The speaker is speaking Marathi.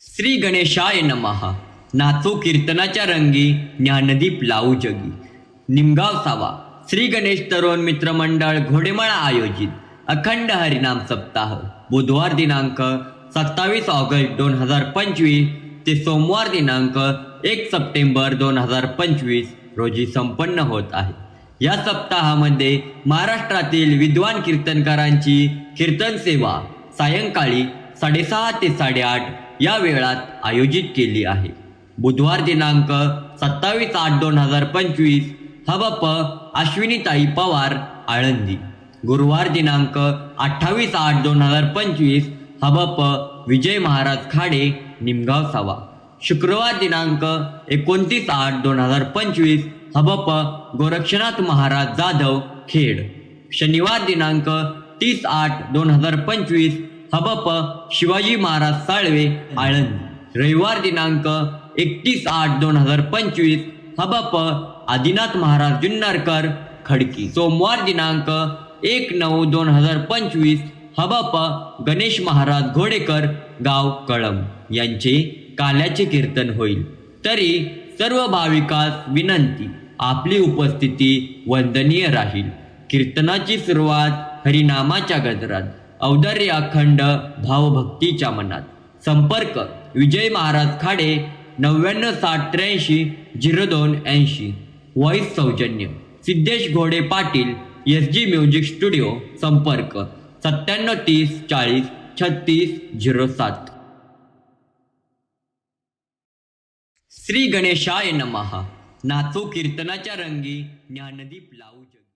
श्री गणेशाय नमहा नाचो कीर्तनाच्या रंगी ज्ञानदीप लावू जगी. निमगाव सावा. श्री गणेश तरुण मित्र मंडळ घोडेमाळा आयोजित. अखंड हरिनाम सप्ताह. बुधवार दिनांक सत्तावीस ऑगस्ट दोन हजार पंचवीस ते सोमवार दिनांक एक सप्टेंबर दोन हजार पंचवीस रोजी संपन्न होत आहे. या सप्ताहामध्ये महाराष्ट्रातील विद्वान कीर्तनकारांची कीर्तन सेवा सायंकाळी साडेसहा ते साडेआठ या वेळात आयोजित केली आहे. बुधवार दिनांक सत्तावीस आठ दोन हजार पंचवीस हबप अश्विनीताई पवार आळंदी. गुरुवार दिनांक अठ्ठावीस आठ दोन हजार पंचवीस हबप विजय महाराज खाडे निमगाव सावा शुक्रवार दिनांक एकोणतीस आठ दोन हजार पंचवीस हबप गोरक्षनाथ महाराज जाधव खेड. शनिवार दिनांक तीस आठ दोन हजार पंचवीस हबप शिवाजी महाराज साळवे आळंद. रविवार दिनांक एकतीस आठ दोन हजार पंचवीस हबप आदिनाथ महाराज जुन्नरकर खडकी. सोमवार दिनांक एक नऊ दोन हजार पंचवीस हबप गणेश महाराज घोडेकर गाव कळम यांचे काल्याचे कीर्तन होईल. तरी सर्व भाविकास विनंती आपली उपस्थिती वंदनीय राहील. कीर्तनाची सुरुवात हरिनामाच्या गजरात औदार्य अखंड भावभक्तीच्या मनात. संपर्क विजय महाराज खाडे नव्याण्णव साठ त्र्याऐंशी झिरो दोन ऐंशी. व्हॉइस सौजन्य. Siddhesh Ghode Patil S G music studio संपर्क सत्त्याण्णव तीस चाळीस छत्तीस झिरो सात. श्री गणेशाय नमहा नाचो कीर्तनाच्या रंगी ज्ञानदीप लावू जग.